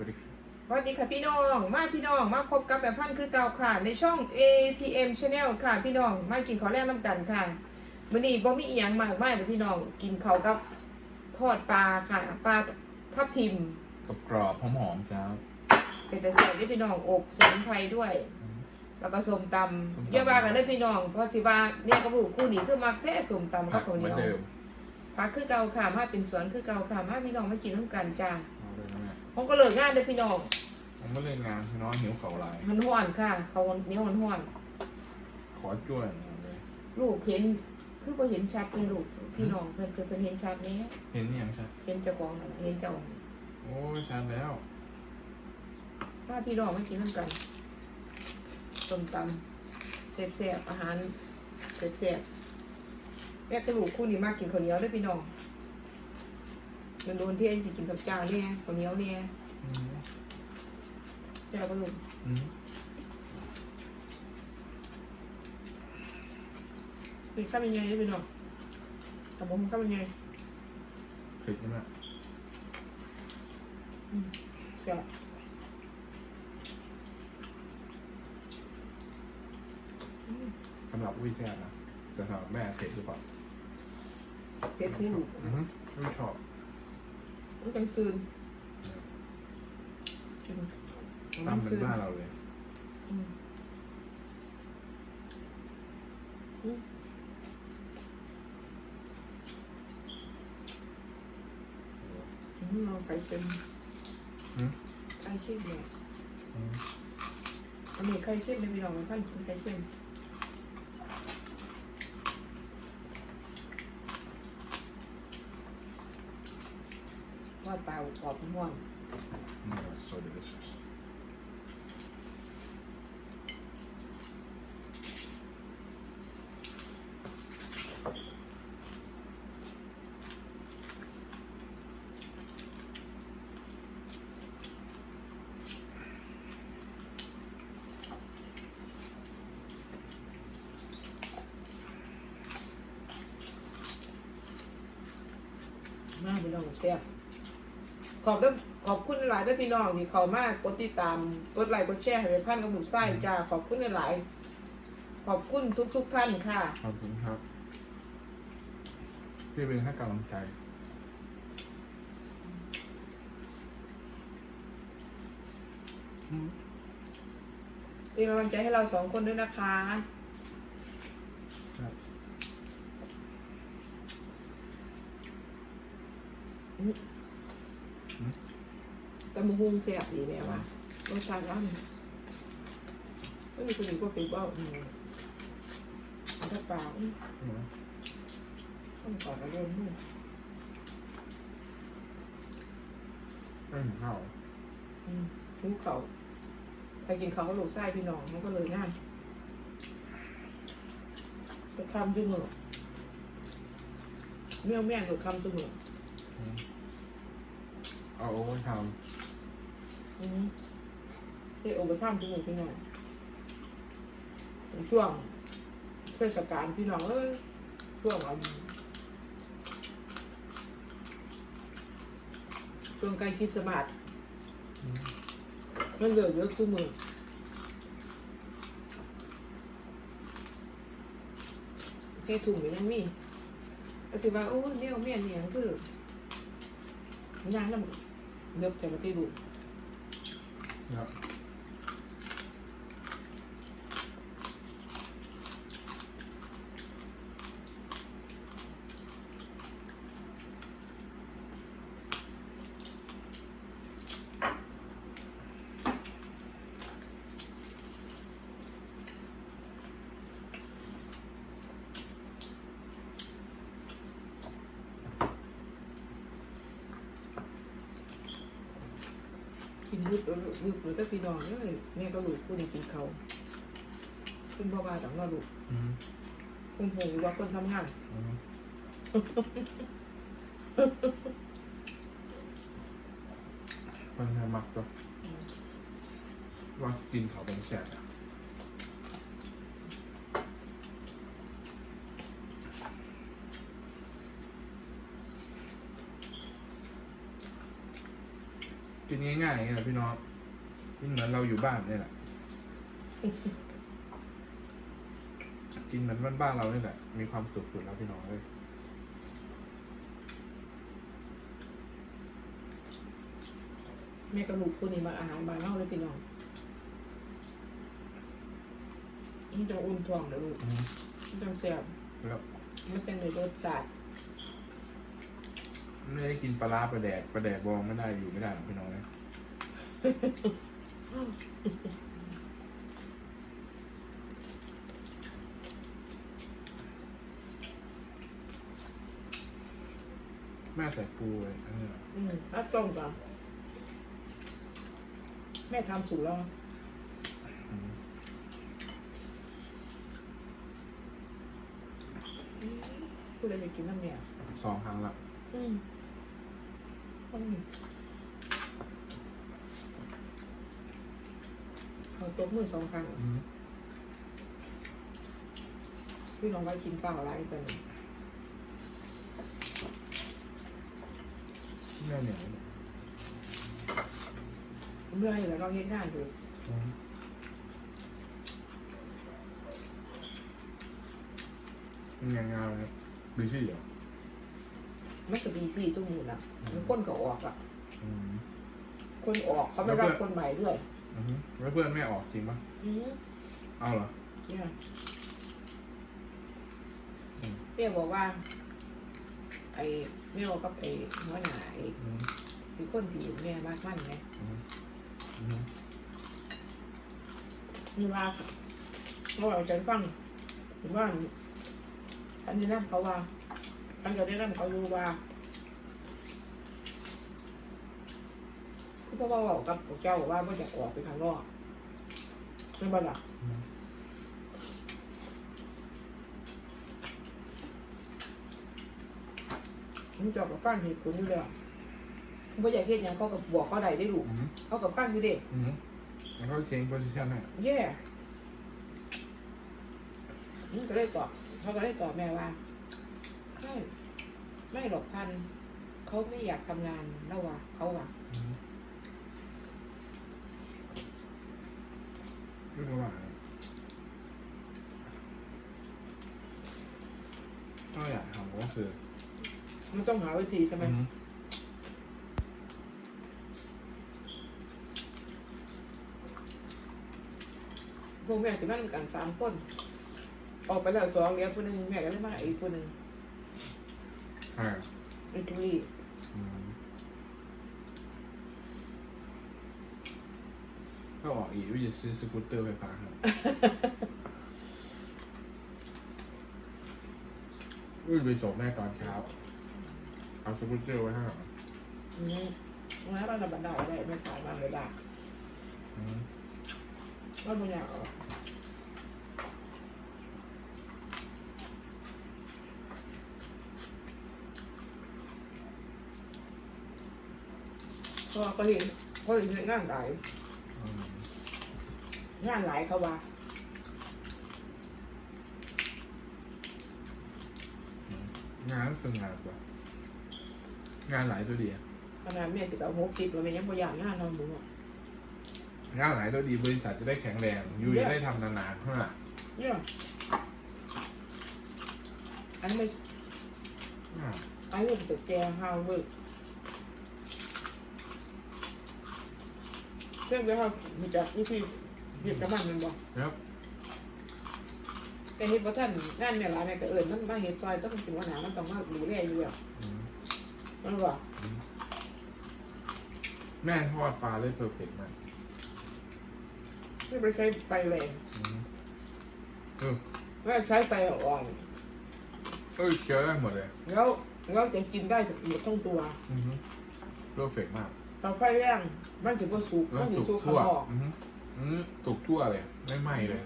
วัสดีครับสวัสดีค่ะพี่น้องมาพี่น้องมาพบกับแบบพันคือเก่าค่ะ ในช่อง APM Channel ค่ะพี่น้องมากินข้าวแรกน้ำกันค่ะมื้อนี้บ่มีอีหยังมากมายเลยพี่น้องกินข้าวกับทอดปลาค่ะปลาทับทิมกับกรอบหอมๆจ้าเป็นแต่ใส่ด้วยพี่น้องอบสมุนไพรด้วย แล้วก็ส้มตส้มำตำเยอะว่ากันเด้อพี่น้องเพราะสิว่าเนี่ยกับลูกคู่นี้คือมักแท้ส้มตำกัผับกข้าวเหเหมืนีอนยวเดิมผักคือเก่าค่ะมาเป็นสวนคือเก่าค่ะมาพี่น้องมากินน้ำกันจ้า ผมก็เลิกงานเด้อพี่น้อง ผมไม่เล่นงานพี่น้องหิวเขาหลาย มันห้อนค่ะ เขาเหนียวมันห้อน ขอจ้วยหน่อยเลยลูกเห็น คือพอเห็นชัดเลยลูกพี่น้องเพิ่นเพิ่นเพิ่นเห็นชัดนี้เห็นยังชัดเห็นเจ้าของนั่นเห็นเจ้าโอ้ยชัดแล้วถ้าพี่น้องมากินน้ำกันส้มตำแซ่บๆอาหารแซ่บๆแม่กระลูกคู่นี้มากกินข้าวเหนียวเด้วยพี่น้อง มันโดนที่ไอ้สิกินกับเจ้าเนี่ยข้าวเหนียวเนี่ยอืมเจ้าก็ลูกอืมเป็นข้าวเป็นไงเด้อพี่น้องแต่ผมข้าวเป็นไงเผ็ดไหมแซ่บสำหรับวิแซ่บนะแต่สำหรับแม่เผ็ดหรือเปล่าเผ็ดนี่ลูกอือฮึไม่ชอบ มันจังซืนตามเหมือนบ้านเราเลยอืมอืมอืมเราไก่เค็มอืมไก่เค็มเนี่ยอืมอันนี้ไข่เค็มเลยพี่น้องมันพันกินไข่เค็ม ว่าเปล่ากรอบม่วงอืม so delicious มากพี่น้องแซ่บ ขอบด้วยขอบคุณหลายๆด้วยพี่น้องที่เขามากกดติดตามกดไลค์กดแชร์ให้เป็นพันกับหมูไส้จ้าขอบคุณหลายๆขอบคุณทุกๆท่านค่ะ ขอบคุณครับ พี่เป็นให้กำลังใจ เป็นกำลังใจให้เราสองคนด้วยนะคะ ครับ ตำ มะฮุงเสียบดีแม่ว่ารสชาติร้านก็มีคนอื่นก็เป็นเบ้าอืมเอาถ้าเปล่าอืมอืมต้องก่อนมาเริ่มนู่นไม่เห็นข้าวอืมหูเขาไปกินเขาก็หลูกไส้พี่น้องมันก็เลยง่ายไปคำจุ่มือเมี่ยวแม่งหรือคำจุ่มือเอาโอ้ยทอืม ที่โอเวอร์ข้ามจุ่มือพี่น้องเป็นช่วงเทศกาลพี่น้องเอ้ยช่วงอันช่วงใกล้คริสต์มาสำอืมมันเหลือเยอะจุ่มือซีถุงก็ยังมีก็คือว่าโอ้ยเนี่ยแม่เนี่ยงคือย่างน้ำเลิกแต่มาตีดู แกินยุบแล้วยุบแล้วก็พี่น้องเลยแม่ก็ลูกกูนี่กินเขาคุณพ่อบ้านของเราลูกอืมคุณหูว่าคนทำงานอืมมันจะมักตัวว่ากินเขาเป็นแสบอะ กินง่ายๆอย่างเงี้ยแหละพี่น้องกินเหมือนเราอยู่บ้านนี่แหละ กินเหมือนบ้านๆเรานี่แหละ มีความสุขสุดแล้วพี่น้องเลยแม่กระลูกคู่นี้มาอาหารบ้านเฮาเลยพี่น้องมันจะอุ่นท้องเด้อลูกอืมมันจังแซ่บแล้วมันจังได้รสชาติ ไม่ได้กินปลาร้าปลาแดกปลาแดกบองไม่ได้อยู่ไม่ได้หรอกพี่น้องเลยแม่ใส่ปูเลยเอออืมแล้วต้มก่อนแม่ทำสูตรแล้วนะอืมพูดอะไรจะกินน้ำเนี่ยสองครั้งละ อืม ต้องมีเอาตบมือสองครั้งอืมพี่น้องไว้กินเปล่าอะไรจังแม่เหนียวเมื่อยแล้วเราเห็นงานอยู่อืมเป็นไงงานเลยดูชื่อเหรอ มันก็ดีสี่ตุ้มหมดอะมันก้นก็ออกอะ อืมคนออกเขาไม่รับคนใหม่ด้วยอือฮึแล้วเพื่อนไม่ออกจริงปะอืมเอาเหรอ เนี่ยอืมเปี้ยบอกว่า ไอ้เมี่ยวกับไอ้หัวหน้าไอ้อืมที่คนที่แม่บ้านมันไงอืมอืมมีว่าเราเอาใจฟังเห็นว่าอันนี้นั่นเขาว่า อันจะได้นั่นเขารู้ว่าคือพ่อบอกกับเจ้าว่าไม่อยากออกไปข้างนอกไม่บ้าหรออืมมึงจะเอากับฟังเหตุผลอยู่แล้วไม่อยากเฮ็ดหยังเขากับบอกเขาได้ได้ดูกอืมเขากับฟังอยู่เด็กอืมแล้วก็เชงโพซิชันให้แย่มึงก็เลยตอบเขาก็เลยตอบแม่ว่า ไม่ไม่หรอกพัน เขาไม่อยากทำงานแล้วว่ะเขาว่ะอืมเรื่องว่าก็อยากทำก็คือมันต้องหาวิธีใช่ไหมอืมพวกแม่จะมาทำกันสามคน ออกไปแล้วสองเหลี้ยคนหนึ่งแม่ก็เลยมาอีกคนหนึ่ง อ่าไอ้ทุยอืมถ้าออกอีกวิจะซื้อสกูตเตอร์ไฟฟ้าครับอุ้ยไปส่งแม่ตอนเช้า เอาสกูตเตอร์ไว้ให้หรออืมงั้นเราจะบันไดได้ไม่ขายมาเลยได้อืมก็ไม่อยากเอาเพ ราะว่าเขาเห็นเขาเห็นงานหลายอืมงานหลายเขาว่างานคืองานกว่างานหลายตัวดีอะขนาดแม่สิบเอาหกสิบแล้วแม่ยังบ่อยากงานนอนหมูอะงานหลายตัวดีบริษัทจะได้แข็งแรงอยู่จะได้ทำนานๆเท่านั้นเนี่ยอันไม่อ่าอันนี้เป็นแกงฮาวเวิร์ เรื่องเดียวเขามีจักวิธีเห็ดกับมันแมันบอกแล้วแต่เห็ดว่าท่านงานเนี่ยหลายแม่ก็เอิญมันมาเห็ดซอยต้องเป็นวันหนามันต้องมาดูแลอยู่แล้วอืมมันบอกแม่ทอดปลาได้เพอร์เฟกต์มากไม่ไปใช้ไฟแรงอืมเออไม่ใช้ไฟอ่อนเอ้ยเคี้ยวได้หมดเลยแล้วแล้วจะกินได้หมดทั้งตัวอือฮึเพอร์เฟกต์มาก เตาไฟแรงมันสิบ่สุกแล้มัวนสิสุกสุกข้างทั่วนอกอือฮึอือสุกทั่วเลยไม่ไหม้เลย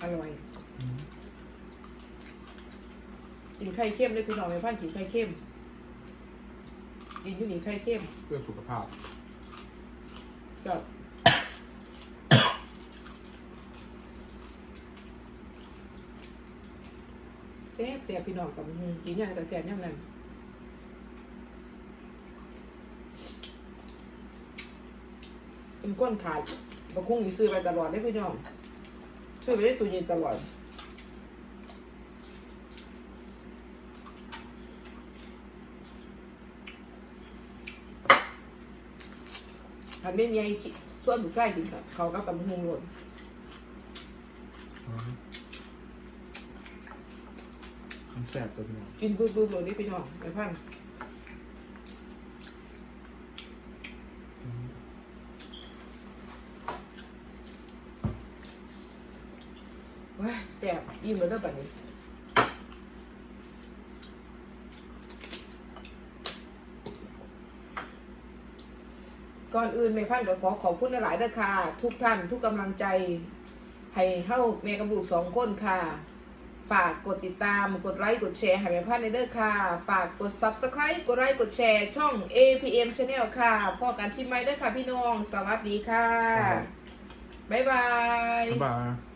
อร่อยอืมกินไข่เค็มเลยพี่น้องแม่พันธุ์กินไข่เค็มกินอยู่นี่ไข่เค็มเพื่อสุขภาพ ก็แซ่บแซ่บพี่น้องกับกินอย่างแต่แซ่บอย่างนั้น มันก้นขาดบะคุ้งนี่ซื้อไปตลอดได้พี่น้องซื้อไปได้ตัวเย็นตลอดอันไม่มีไอ้ส่วนบุกไส้กินกับเขาก็ตำหุงหล่นมันแสบตัวพี่น้องกินบึ้บบึ้บหล่นนี่พี่น้องไอ้พันว้าย แสบยิ้มเลยเด้อแบบนี้ก่อนอื่นแม่พันธุ์ก็ขอขอบคุณหลายๆเด้อค่ะ ทุกท่านทุกกำลังใจ ให้เฮาแม่กับลูกสองคนค่ะ ฝากกดติดตามกดไลค์กดแชร์ให้แม่พันธุ์ในเด้อค่ะ ฝากกด subscribe กดไลค์กดแชร์ช่อง APM Channel ค่ะพอกันที่ไม่เด้อค่ะพี่น้อง สวัสดีค่ะ บ๊ายบาย บ๊ายบาย